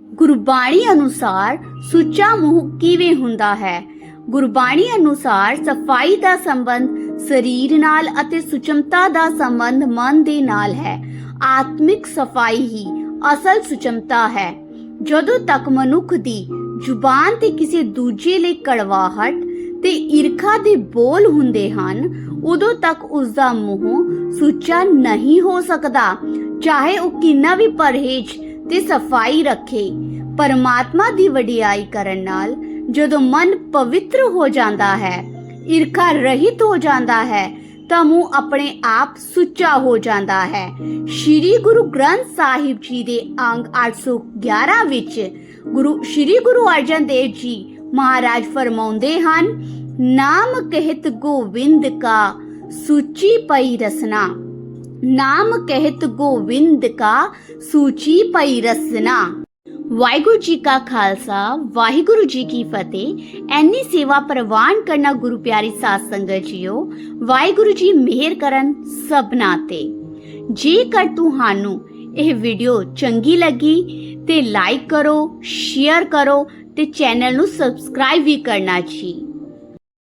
ਗੁਰਬਾਣੀ ਅਨੁਸਾਰ ਸੁੱਚਾ ਮੂੰਹ ਕਿਵੇਂ ਹੁੰਦਾ ਹੈ? ਗੁਰਬਾਣੀ ਅਨੁਸਾਰ ਸਫ਼ਾਈ ਦਾ ਸੰਬੰਧ, ਸਰੀਰ ਨਾਲ ਅਤੇ ਸੁਚਮਤਾ ਦਾ ਸੰਬੰਧ ਮਨ ਦੇ ਨਾਲ ਹੈ। ਆਤਮਿਕ ਸਫ਼ਾਈ ਹੀ ਅਸਲ ਸੁਚਮਤਾ ਹੈ। ਜਦੋਂ ਤੱਕ ਮਨੁੱਖ ਦੀ ਜ਼ੁਬਾਨ ਤੇ ਕਿਸੇ ਦੂਜੇ ਲਈ ਕੜਵਾਹਟ ਤੇ ਈਰਖਾ ਦੇ ਬੋਲ ਹੁੰਦੇ ਹਨ, ਉਦੋਂ ਤੱਕ ਉਸ ਦਾ ਮੂੰਹ ਸੁੱਚਾ ਨਹੀਂ ਹੋ ਸਕਦਾ। ਚਾਹੇ ਉਹ ਕਿੰਨਾ ਵੀ ਪਰਹੇਜ਼ ਤੇ ਸਫ਼ਾਈ ਰੱਖੇ। ਪਰਮਾਤਮਾ ਦੀ ਵਡਿਆਈ ਕਰਨ ਨਾਲ ਜਦੋਂ ਮਨ ਪਵਿੱਤਰ ਹੋ ਜਾਂਦਾ ਹੈ, ਈਰਖਾ ਰਹਿਤ ਹੋ ਜਾਂਦਾ ਹੈ, ਤਾਂ ਮੂੰਹ ਆਪਣੇ ਆਪ ਸੁੱਚਾ ਹੋ ਜਾਂਦਾ ਹੈ। ਸ੍ਰੀ ਗੁਰੂ ਗ੍ਰੰਥ ਸਾਹਿਬ ਜੀ ਦੇ ਅੰਗ 811 ਵਿੱਚ ਗੁਰੂ, ਸ੍ਰੀ ਗੁਰੂ ਅਰਜਨ ਦੇਵ ਜੀ ਮਹਾਰਾਜ ਫਰਮਾਉਂਦੇ ਹਨ, ਨਾਮ ਕਹਿਤ ਗੋਵਿੰਦ ਕਾ ਸੂਚੀ ਪਈ ਰਸਨਾ। ਨਾਮ ਕਹਿਤ ਗੋਵਿੰਦ ਕਾ ਸੂਚੀ ਪਈ ਰਸਨਾ। ਵਾਹਿਗੁਰੂ ਜੀ ਕਾ ਖਾਲਸਾ, ਵਾਹਿਗੁਰੂ ਜੀ ਕੀ ਫਤਿਹ। ਐਨੀ ਸੇਵਾ ਪ੍ਰਵਾਨ ਕਰਨਾ ਗੁਰੂ ਪਿਆਰੀ ਸਾਧ ਸੰਗਤ ਜੀਓ, ਵਾਹਿਗੁਰੂ ਜੀ ਮਿਹਰ ਕਰਨ ਸਭਨਾ ਤੇ। ਜੇਕਰ ਤੁਹਾਨੂੰ ਇਹ ਵੀਡੀਓ ਚੰਗੀ ਲੱਗੀ ਤੇ ਲਾਈਕ ਕਰੋ, ਸ਼ੇਅਰ ਕਰੋ ਤੇ ਚੈਨਲ ਨੂੰ ਸਬਸਕ੍ਰਾਈਬ ਵੀ ਕਰਨਾ ਜੀ।